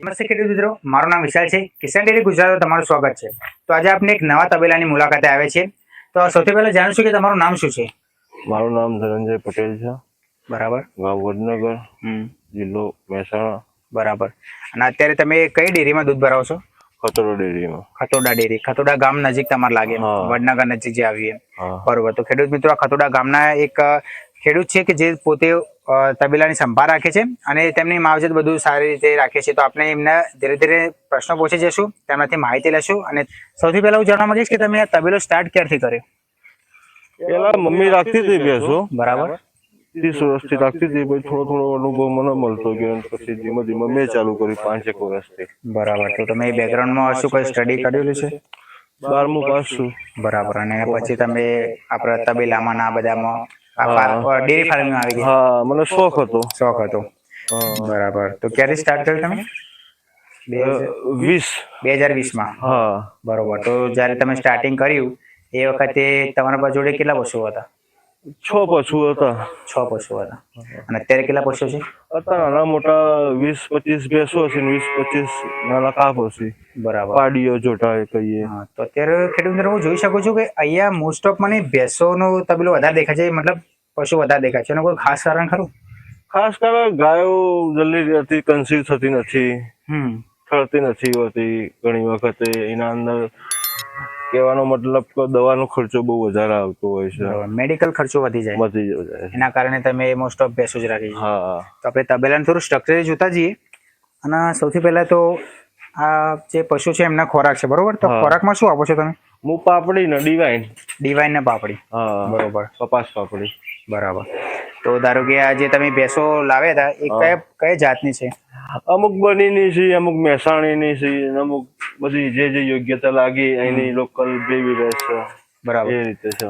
નમસ્તે ખેડૂત મિત્રો મારું નામ વિશાલ છે. કિસાન ડેરી ગુજરાતમાં તમારું સ્વાગત છે. તો આજે આપણે એક નવા તબેલાની મુલાકાતે આવે છે. તો સૌથી પહેલા જાણીશું કે તમારું નામ શું છે? મારું નામ ધનંજય પટેલ છે. બરાબર. ગામ વડનગર જિલ્લો મહેસાણા. બરાબર. અને અત્યારે તમે કઈ ડેરીમાં દૂધ ભરાવો છો? ખતોડા ડેરીમાં. ખતોડા ડેરી. ખતોડા ગામ નજીક તમારે લાગે વડનગર નજીક જે આવીએ બરોબર. તો ખેડૂત મિત્રો આ ખતોડા ગામના એક ખેડૂત છે કે જે પોતે તબેલાની સંભાળ રાખે છે અને તેમની માવજત બધું સારી રીતે રાખે છે. તો આપણે એમને ધીરે ધીરે પ્રશ્નો પૂછી જશું તેમનાથી માહિતી લેશું અને સૌથી પહેલા હું જાણવા માંગીશ કે તમે આ તબેલો સ્ટાર્ટ ક્યારથી કર્યો? પેલા મમ્મી રાખતી હતી ભેંસો બરાબર. ત્રીસ વર્ષથી રાખતી હતી પછી થોડો થોડો અનુભવ મને મળતો ગયો પછી ધીમે ધીમે મેં ચાલુ કર્યું પાંચ એક વર્ષથી. બરાબર. તો તમે બેકગ્રાઉન્ડમાં શું કઈ સ્ટડી કરેલું છે? બારમું પાસ છું. બરાબર. અને પછી તમે આપણા તબેલામાં ના બધામાં ડેરી ફાર્મિંગ આવી ગયા. હા મને શોખ હતો. શોખ હતો. બરાબર. તો ક્યારે સ્ટાર્ટ કર્યું તમે? બે વીસ. બે હજાર વીસમાં. હા. બરોબર. તો જ્યારે તમે સ્ટાર્ટિંગ કર્યું એ વખતે તમારા પાસે જોડે કેટલા પશુઓ હતા? છ પશુ હતા. છ પશુ હતા. અને અત્યારે કેટલા પશુ છે? અત્યારે નાના મોટા વીસ પચીસ ભેંસો હશે ને વીસ પચીસ નાના કાપ હશે બરાબર. પાડીઓ જોટા કહીએ. તો અત્યારે ખેડૂત મિત્રો હું જોઈ શકું છું કે અહીંયા મોસ્ટ ઓફ મને ભેંસોનો તબેલો વધારે દેખાય છે મતલબ પશુ વધારે દેખાય છે. એનું કોઈ ખાસ કારણ ખરું? ખાસ કારણ ગાયો જલ્દી હતી કન્સીવ થતી નથી. હમ. ઠરતી નથી હોતી ઘણી વખતે. એના અંદર કહેવાનો મતલબ કે દવાનો ખર્ચો બહુ વધારે આવતો હોય છે. મેડિકલ ખર્ચો વધી જાય. વધી જાય. એના કારણે તમે મોસ્ટ ઓફ ભેંસો જ રાખી હા. તો આપણે તબેલાને થોડું સ્ટ્રક્ચર જોતા જઈએ. અને સૌથી પહેલા તો આ જે પશુ છે એમના ખોરાક છે બરોબર? તો ખોરાકમાં શું આપો છો તમે? હું પાપડી ને ડિવાઇન ડિવાઇન ને પાપડી. બરોબર. કપાસ પાપડી. બરાબર. તો ધારો કે આ જે તમે ભેંસો લાવ્યા હતા એ. કયા કઈ જાતની છે? અમુક બનીની છે અમુક મહેસાણીની છે અમુક બધી જે જે યોગ્યતા લાગી એની લોકલ ભેંસ છે બરાબર. એ રીતે છે.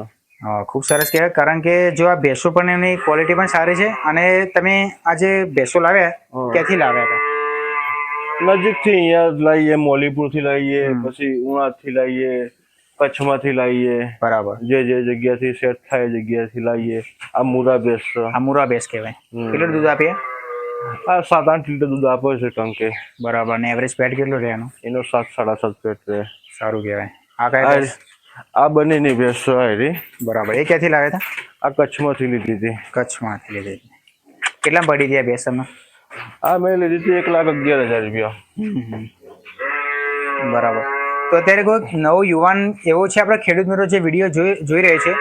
ખૂબ સરસ કહેવાય. કારણ કે જો આ ભેંસો પણ એમની ક્વોલિટી પણ સારી છે અને તમે આ જે ભેંસો લાવ્યા. ક્યાંથી લાવ્યા હતા? નજીકથી અહીંયા લાવીએ મોલીપુરથી લાવીએ હમ. પછી ઉણાથી લાવીએ કચ્છમાંથી લાવીએ બરાબર. જે જે જગ્યાથી સેટ થાય જગ્યા જગ્યાથી લાવીએ આ મુરા ભેંસ આ મુરા ભેંસ કહેવાય. કેટલું દૂધ આપીએ? આ સાત આઠ લીટર દૂધ આપે છે ટંકે. બરાબર. અને એવરેજ પેટ કેટલું રહે એનું? એનો સાત સાડા સાત પેટ રહે સારું કહેવાય. આ કઈ આ ભેંસ? આ બંનેની ભેંસ છે બરાબર. એ ક્યાંથી લાવ્યા હતા? આ કચ્છમાંથી લીધી હતી. કચ્છમાંથી લીધી કેટલા પડી ગયા ભેંસ તમને આ મેં લીધી હતી એક લાખ અગિયાર હજાર રૂપિયા. બરાબર. તો અત્યારે કોઈ નવો યુવાન એવો છે? આપણા ખેડૂત મિત્રો જે વીડિયો જોઈ જોઈ રહે છે.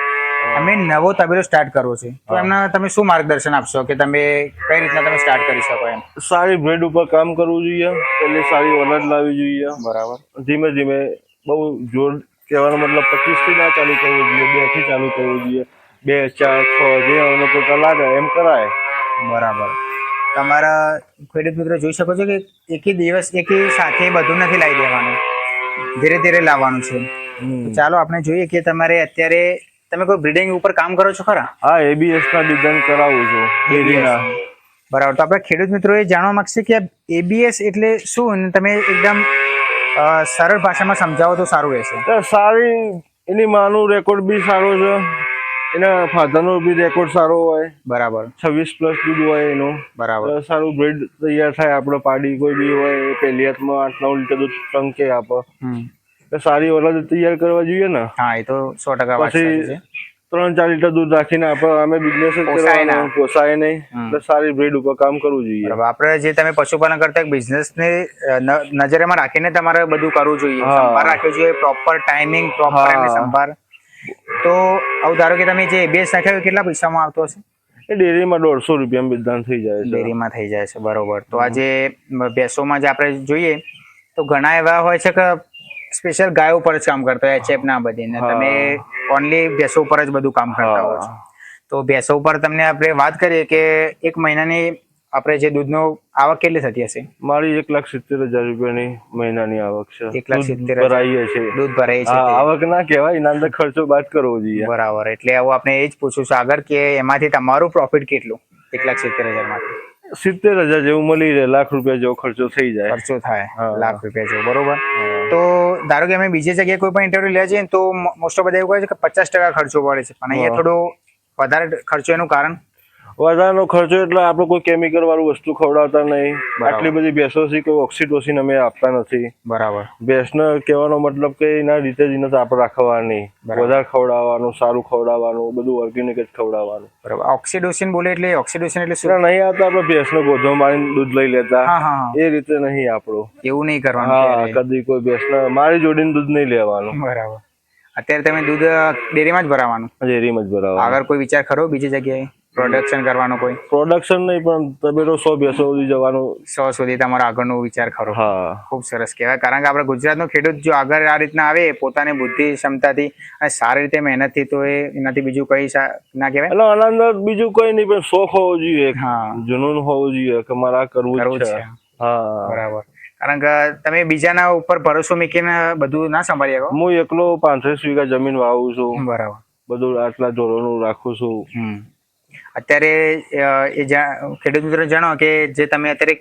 એમને નવો તબેલો સ્ટાર્ટ કરવો છે. તો એમના તમે શું માર્ગદર્શન આપશો? કે તમે કઈ રીતના તમે સ્ટાર્ટ કરી શકો એમ? સારી બ્રેડ ઉપર કામ કરવું જોઈએ. એટલે સારી વલણ લાવવી જોઈએ. બરાબર. ધીમે ધીમે બહુ જોર કહેવાનો મતલબ પચીસથી ના ચાલુ કરવું જોઈએ બેથી ચાલુ કરવું જોઈએ. બે ચાર છ જે અનુકૂળતા લાગે એમ કરાય. બરાબર. તમારા ખેડૂત મિત્રો જોઈ શકો છો કે એકી દિવસ એકી સાથે બધું નથી લાવી દેવાનું. ધીરે ધીરે લાવવાનું છે. ચાલો આપણે જોઈએ કે તમારે અત્યારે તમે કોઈ બ્રીડિંગ ઉપર કામ કરો છો ખરા? હા એબીએસ ના ડિઝાઇન કરાવું છું ડેરીના બરાબર. તો આપણે ખેડૂત મિત્રો એ જાણવા માંગશે કે એબીએસ એટલે શું? અને તમે એકદમ સરળ ભાષામાં સમજાવો તો સારું રહેશે. સારી એની માનું રેકોર્ડ બી સારો છે. એના ફાધરનો બી રેકોર્ડ સારો હોય. બરાબર. છવ્વીસ પ્લસ દૂધ હોય એનું. બરાબર. સારું બ્રેડ તૈયાર થાય. આપણે પાડી કોઈ બી હોય પહેલી હાથમાં આઠ નવ લીટર દૂધ ટંકે આપે. તો સારી ઓલાદ તૈયાર કરવા જોઈએ ને? હા એ તો સો ટકા પછી ત્રણ ચાર લીટર દૂધ રાખીને આપણે અમે બિઝનેસ પોસાય કરવાનો પોસાય નહીં. એટલે સારી બ્રીડ ઉપર કામ કરવું જોઈએ. આપણે જે તમે પશુપાલન કરતા બિઝનેસ ને નજરેમાં રાખીને તમારે બધું કરવું જોઈએ. સંભાળ રાખવી જોઈએ પ્રોપર ટાઈમિંગ પ્રોપર. સંભાળ. તો આવું ધારો કે તમે જે એબીએસ નાખ્યો કેટલા પૈસામાં આવતો હશે? એ ડેરીમાં દોઢસો રૂપિયા બિઝનેસ થઈ જાય છે. ડેરીમાં થઈ જાય છે બરોબર. તો આજે ભેંસોમાં જે આપણે જોઈએ તો ઘણા એવા હોય છે કે સ્પેશિયલ ગાયો ઉપર જ કામ કરતા હોય એચએફ ના બધી ને તમે ઓનલી ભેંસો ઉપર જ બધું કામ કરતા હો. છો. તો ભેંસો ઉપર તમને આપણે વાત કરીએ કે એક મહિનાની આપણે જે દૂધનો આવક કેટલી થતી હશે? મારી એક લાખ સિત્તેર હજાર રૂપિયાની મહિનાની આવક છે. એક લાખ સિત્તેર ભરાઈએ છે. દૂધ ભરાય છે આવક ના કહેવાય એના અંદર ખર્ચો બાદ કરવો જોઈએ. બરાબર એટલે આવું આપણે એ જ પૂછું છું આગળ કે એમાંથી તમારું પ્રોફિટ કેટલું? એક લાખ સિત્તેર હજારમાંથી. સિત્તેર હજાર જેવું મળી રહે લાખ રૂપિયા જેવો ખર્ચો થઈ જાય. ખર્ચો થાય લાખ રૂપિયા જેવો બરોબર? હા. તો ધારો કે અમે બીજી જગ્યાએ કોઈ પણ ઇન્ટરવ્યુ લે છે તો મોસ્ટ ઓફ બધા એવું કહે છે કે પચાસ ટકા ખર્ચો પડે છે. પણ અહીંયા થોડો વધારે ખર્ચો એનું કારણ વધારાનો ખર્ચો એટલે આપણે કોઈ કેમિકલ વાળું વસ્તુ ખવડાવતા નહીં. આટલી બધી ભેંસો છે કોઈ ઓક્સિટોસિન અમે આપતા નથી. બરાબર. ભેંસનો કહેવાનો મતલબ કે એના રીતે જ એને આપણે રાખવાની. વધારે ખવડાવવાનું સારું ખવડાવવાનું બધું ઓર્ગેનિક જ ખવડાવવાનું. બરાબર. ઓક્સિડોસિન બોલે એટલે ઓક્સિડોસિન એટલે શું? નહીં આવતા આપણે ભેંસનો ગોધો મારીને દૂધ લઈ લેતા. એ રીતે નહીં આપણું. એવું નહીં કરવાનું હા કદી કોઈ ભેંસને મારી જોડીને દૂધ નહીં લેવાનું. બરાબર. અત્યારે તમે દૂધ ડેરીમાં જ ભરાવાનું? ડેરીમાં જ ભરાવાનું. આગળ કોઈ વિચાર ખરો બીજી જગ્યાએ? પ્રોડક્શન કરવાનો કોઈ? પ્રોડક્શન નહીં પણ તમે તો સો બેસો સુધી જવાનું. સો સુધી તમારો આગળનો વિચાર ખરો. હા. ખૂબ સરસ કહેવાય. કારણ કે આપણે ગુજરાતનો ખેડૂત જો આગળ આ રીતના આવે પોતાની બુદ્ધિ ક્ષમતાથી અને સારી રીતે મહેનતથી તો એ એનાથી બીજું કઈ ના કહેવાય? એટલે આનંદ બીજું કોઈ નહીં પણ શોખ હોવો જોઈએ હા. જુનૂન હોવું જોઈએ કે મારે આ કરવું છે. હા. બરાબર. કારણ કે તમે બીજાના ઉપર ભરોસો મૂકીને બધું ના સંભાળી શકો હું એકલો પાંત્રીસ વીઘા જમીન વાવું છું. બરાબર. બધું આટલા ધોરણો રાખું છું. અત્યારે એ જા- ખેડૂત મિત્રો જણાવો કે જે તમે અત્યારે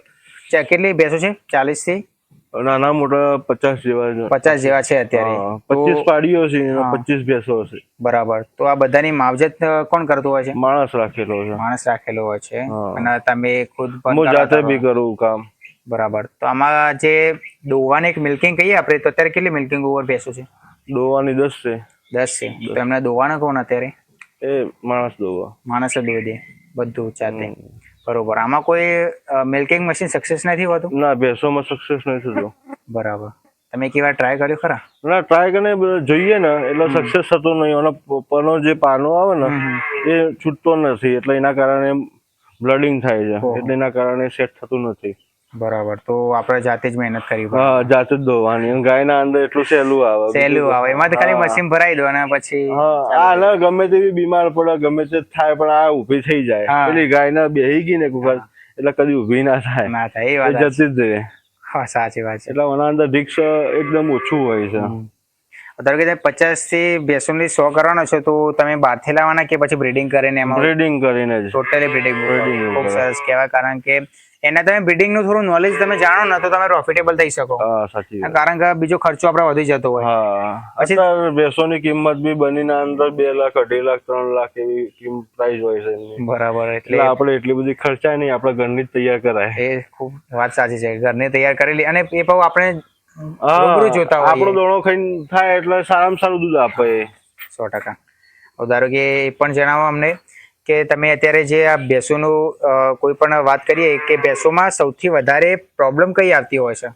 કેટલી ભેંસો છે? ચાલીસથી? નાના મોટા પચાસ જેવા પચાસ જેવા છે અત્યારે. પચીસ પાડીઓ છે પચીસ ભેંસો છે બરાબર. તો આ બધાની માવજત કોણ કરતું હોય છે? માણસ રાખેલો છે. માણસ રાખેલો હોય છે. અને તમે ખુદ હું જાતે બી. કરું કામ. બરાબર. તો આમાં જે દોવાની એક મિલ્કિંગ કહીએ આપણે તો અત્યારે કેટલી મિલ્કિંગ ઓવર ભેંસો છે? દોવાની દસ છે. દસ છે. તો એમને દોવાના કોણ અત્યારે? એ માણસ દોવા. માણસ જ દોઈ દે. બધું જાતે બરોબર. આમાં કોઈ મિલ્કિંગ મશીન સક્સેસ નથી હોતું? ના ભેંસોમાં સક્સેસ નહીં થતું. બરાબર. તમે કેવા ટ્રાય કર્યો ખરા? ના ટ્રાય કરીને જોઈએ ને. એટલે સક્સેસ થતો નહીં. અને પરનો જે પાનો આવે ને એ છૂટતો નથી. એટલે એના કારણે બ્લડિંગ થાય છે. એટલે એના કારણે સેટ થતું નથી. બરાબર. તો આપણે જાતે જ મહેનત કરવી પડે હા જાતે જ ધોવાની. ગાયના અંદર એટલું સહેલું આવે. સહેલું આવે. એમાં તો ખાલી મશીન ભરાઈ દો અને પછી હા આ ને ગમે તેવી બીમાર પડે ગમે તે થાય પણ આ ઊભી થઈ જાય. પેલી ગાય બેહી ગઈ ને કુકર એટલે કદી ઊભી ના થાય. ના થાય. એ વાત. જતી જ રહે. હા સાચી વાત છે. એટલે ઓના અંદર રિક્સ એકદમ ઓછું હોય છે. ધારો કે પચાસથી બેસુની સો કરવાનો છે તો તમે બહારથી લાવવાના કે પછી બ્રીડિંગ કરીને એમાં બ્રીડિંગ કરીને ટોટલી બ્રીડિંગ Breeding ખૂબ સરસ કહેવાય. કારણ કે એના તમે બ્રીડિંગનું થોડું નોલેજ તમે જાણો ને તો તમે પ્રોફિટેબલ થઈ શકો. કારણ કે બીજો ખર્ચો આપણે વધી જતો હોય. પછી- ભેંસોની કિંમત બી બનીને અંદર બે લાખ અઢી લાખ ત્રણ લાખ એવી કિંમત પ્રાઇસ હોય છે બરાબર એટલે એટલે આપણે એટલી બધી ખર્ચાય નહીં આપણે ઘરની જ તૈયાર કરાય. એ ખૂબ વાત સાચી છે ઘરની તૈયાર કરેલી. અને એ પાછું આપણે જોતા હોય આપણો દોણો ખાઈને થાય એટલે સારામાં સારું દૂધ આપે. સો ટકા. ધારો કે એ પણ જણાવો અમને કે તમે અત્યારે જે આ ભેંસોનું કોઈ પણ વાત કરીએ કે ભેંસોમાં સૌથી વધારે પ્રોબ્લેમ કઈ આવતી હોય છે?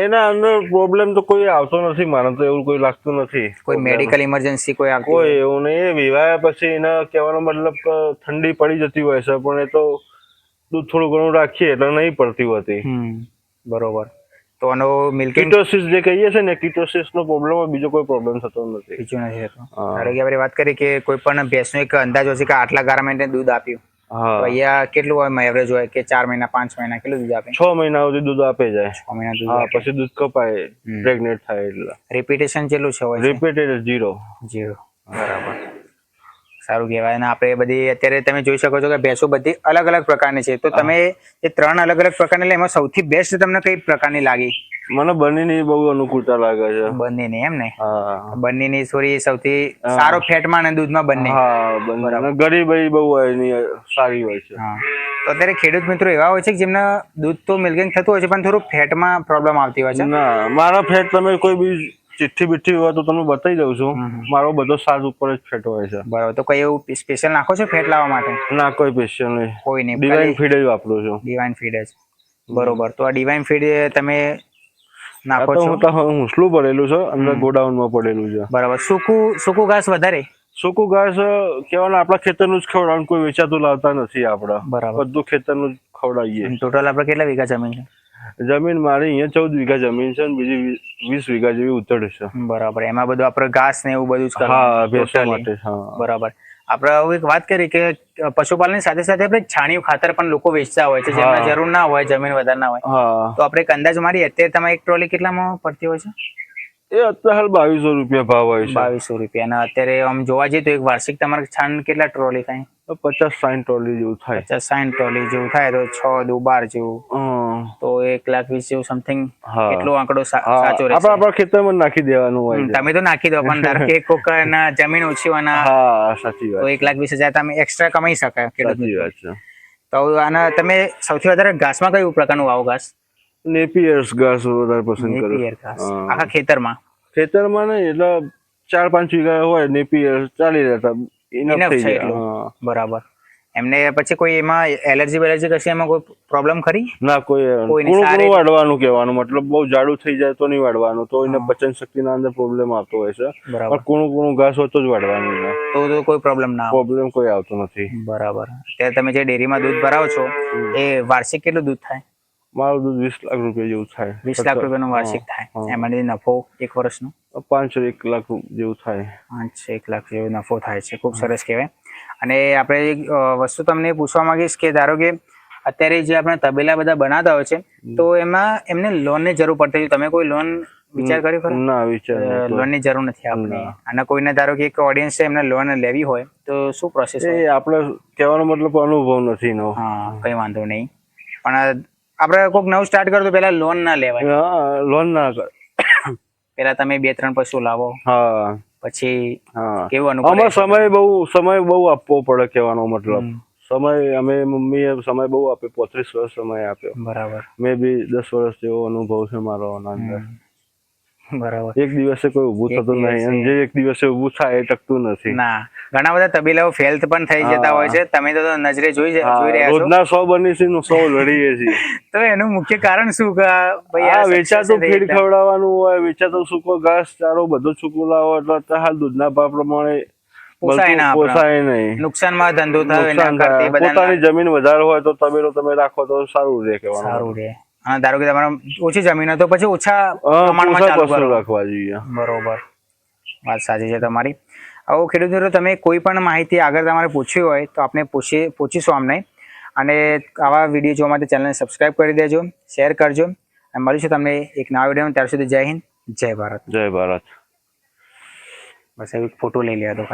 એના અંદર પ્રોબ્લેમ તો કોઈ આવતો નથી મને તો એવું કોઈ લાગતું નથી. કોઈ મેડિકલ ઇમરજન્સી કોઈ આવતી કોઈ? એવું નહીં વિવાહ પછી એના કહેવાનો મતલબ ઠંડી પડી જતી હોય છે પણ એ તો દૂધ થોડું ઘણું રાખીએ એટલે નહીં પડતી હોતી. બરોબર. તો આનો મિલ્કિંગ કીટોસિસ જે કહીએ છે ને કીટોસિસ નો પ્રોબ્લેમ બીજો કોઈ પ્રોબ્લેમ થતો નથી. બીજો નથી થતો. ધારો કે આપણે વાત કરી કે કોઈ પણ ભેંસનો એક અંદાજ હોય છે કે આટલા ગારા મહિને દૂધ આપ્યું. તો અહીંયા કેટલું હોય એવરેજ હોય કે ચાર મહિના પાંચ મહિના કેટલું દૂધ આપે? છ મહિના સુધી દૂધ આપે જાય. છ મહિના દૂધ હા પછી દૂધ કપાય. પ્રેગ્નેટ થાય એટલે. રિપીટેશન કેટલું છે હોય રિપીટેડ જીરો જીરો બરાબર. સારું કહેવાય. અને આપણે બધી અત્યારે તમે જોઈ શકો છો કે ભેંસો બધી અલગ અલગ પ્રકારની છે. તો તમે એ ત્રણ અલગ અલગ પ્રકારની લે એમાં સૌથી બેસ્ટ તમને કઈ પ્રકારની લાગી? મને બંનેની બહુ અનુકૂળતા લાગે છે. બંનેની એમ ને? બંનેની સોરી સૌથી સારો ફેટમાં અને દૂધમાં બંને. ગરીબ ગરીબાઈ બહુ હોય સારી હોય છે. તો અત્યારે ખેડૂત મિત્રો એવા હોય છે કે જેમના દૂધ તો મિલ્કિંગ થતું હોય છે પણ થોડું ફેટમાં પ્રોબ્લેમ આવતી હોય છે? ના મારા ફેટ તમે કોઈ બી ચિઠ્ઠી બિઠ્ઠી હોય તો તમને બતાવી દઉં છું. મારો બધો સાજ ઉપર જ ફેટ હોય છે. બરાબર. તો કઈ એવું સ્પેશિયલ નાખો છો ફેટ લાવવા માટે? ના કોઈ સ્પેશિયલ નહીં. કોઈ નહીં. ડિવાઇન ફીડ જ વાપરું છું. ડિવાઇન ફીડ જ. બરોબર. તો આ ડિવાઇન ફીડ તમે નાખો છો? હું તો હુંસલું પડેલું છે અંદર ગોડાઉનમાં પડેલું છે. બરાબર. સૂકું સૂકું ઘાસ વધારે? સૂકું ઘાસ કેવાનું આપણા ખેતરનું જ ખવડાવવાનું કોઈ વેચાતું લાવતા નથી આપણે. બરાબર. બધું ખેતરનું જ ખવડાવીએ. ટોટલ આપણે કેટલા વીઘા જમીન છે? જમીન મારી અહીંયા ચૌદ વીઘા જમીન છે ને બીજી વીસ વીઘા જેવી ઉતર છે. બરાબર. એમાં બધું આપણે ઘાસ ને એવું બધું જ હા ભેંસો માટે બરાબર. આપણે હવે એક વાત કરી કે પશુપાલનની સાથે સાથે આપણે છાણિયું ખાતર પણ લોકો વેચતા હોય છે જેમને. જરૂર ના હોય જમીન વધારે ના હોય. તો આપણે એક અંદાજ મારી અત્યારે તમારી એક ટ્રોલી કેટલામાં પડતી હોય છે? એ અત્યારે હાલ બાવીસો રૂપિયા ભાવ હોય છે. બાવીસો રૂપિયા. અને અત્યારે આમ જોવા જઈએ તો એક વાર્ષિક તમારે છાણ કેટલા ટ્રોલી થાય? પચાસ સાઈઠ ટ્રોલી જેવું થાય. પચાસ સાઈઠ ટ્રોલી જેવું થાય તો છ દુ બાર જેવું તો એક લાખ વીસ જેવું સમથિંગ. કેટલો આંકડો સાચો રહેશે? આપણા ખેતરમાં નાખી દેવાનું હોય તમે તો નાખી દો પણ ધારો કે કોક જમીન ઓછી હોય હા સાચી તો એક લાખ વીસ હજાર તમે એક્સ્ટ્રા કમાઈ શકાય. સાચી વાત છે. તો આના તમે સૌથી વધારે ઘાસમાં કયું પ્રકારનું વાવો ઘાસ? નેપિયર્સ ઘાસ વધારે પસંદ કરું નેપિયર ઘાસ. આખા ખેતરમાં? ખેતરમાં નહીં એટલે ચાર પાંચ વીઘા હોય નેપિયર ચાલી રહેતા. ઇનફ થઈ જાય બરાબર. એમને પછી કોઈ એમાં એલર્જી બેલર્જી કશી એમાં કોઈ પ્રોબ્લેમ ખરી? ના કોઈ કોઈ વાળવાનું કહેવાનું મતલબ બહુ જાડું થઈ જાય તો નહીં વાડવાનું તો એને પચન શક્તિના અંદર પ્રોબ્લેમ આવતો હોય છે. પણ કુણું કુણું ઘાસ હોય તો જ વાડવાનું તો તો કોઈ પ્રોબ્લેમ ના પ્રોબ્લેમ કોઈ આવતો નથી. બરાબર. અત્યારે તમે જે ડેરીમાં દૂધ ભરાવો છો એ વાર્ષિક કેટલું દૂધ થાય? મારું દૂધ વીસ લાખ રૂપિયા જેવું થાય. વીસ લાખ રૂપિયાનો વાર્ષિક થાય. એમાંથી નફો એક વર્ષનો? પાંચ એક લાખ જેવું થાય. પાંચ એક લાખ જેવો નફો થાય છે. ખૂબ સરસ કહેવાય. અને આપણે એક વસ્તુ તમને પૂછવા માંગીશ કે ધારો કે અત્યારે જે આપણે તબેલા બધા બનાવતા હોય છે તો એમાં એમને લોનની જરૂર પડતી હોય. તમે કોઈ લોન વિચાર કર્યો ખરો? ના વિચાર લોનની જરૂર નથી આપણે. અને કોઈને ધારો કે એક ઓડિયન્સ છે એમને લોન લેવી હોય તો શું પ્રોસેસ એ આપણે કહેવાનો મતલબ અનુભવ નથી એનો. હા કઈ વાંધો નહીં. પણ આપણે કોઈક નવું સ્ટાર્ટ કરો તો પહેલા લોન ના લેવાય. લોન ના પહેલા તમે બે ત્રણ પશુ લાવો. હા. પછી કેવું અનુભવ આમાં સમય બહુ સમય બહુ આપવો પડે કહેવાનો મતલબ. સમય અમે મમ્મીએ સમય બહુ આપ્યો પોત્રીસ વર્ષ સમય આપ્યો. બરાબર. મેં બી દસ વર્ષ જેવો અનુભવ છે મારો આના અંદર. બરાબર. એક દિવસે કોઈ ઊભું થતું નહીં અને જે એક દિવસે ઊભું થાય એ ટકતું નથી. ના. ઘણા બધા તબીલાઓ ફેલ પણ થઈ જતા હોય છે. તમે તો નજરે જોઈ જોઈ રહ્યા છો. રોજના સો બની છે સો લડીએ છીએ. તો એનું મુખ્ય કારણ શું? કે ભાઈ આ વેચાતું ફીડ ખવડાવવાનું હોય વેચાતો સૂકો ઘાસ ચારો બધું સૂકું લાવો એટલે હાલ દૂધના ભાવ પ્રમાણે પોસાય નહીં. નુકસાનમાં ધંધો થાય પોતાની જમીન વધારે હોય તો તબેલો તમે રાખો તો સારું રહે કહેવાનું. સારું રહે. અને ધારો કે તમારે ઓછી જમીન હોય તો પછી ઓછા પ્રમાણમાં ચાલુ રાખવા જોઈએ. બરોબર. વાત સાચી છે તમારી. આવો ખેડૂત મિત્રો તમે કોઈ પણ માહિતી આગળ તમારે પૂછવી હોય તો આપણે પૂછી પૂછીશું અમને અને આવા વીડિયો જોવા માટે ચેનલને સબસ્ક્રાઈબ કરી દેજો શેર કરજો. અને મળીશું તમને એક નવા વિડીયોમાં. ત્યાર સુધી જય હિન્દ જય ભારત. જય ભારત. બસ એક ફોટો લઈ લેવા તો ખાલી.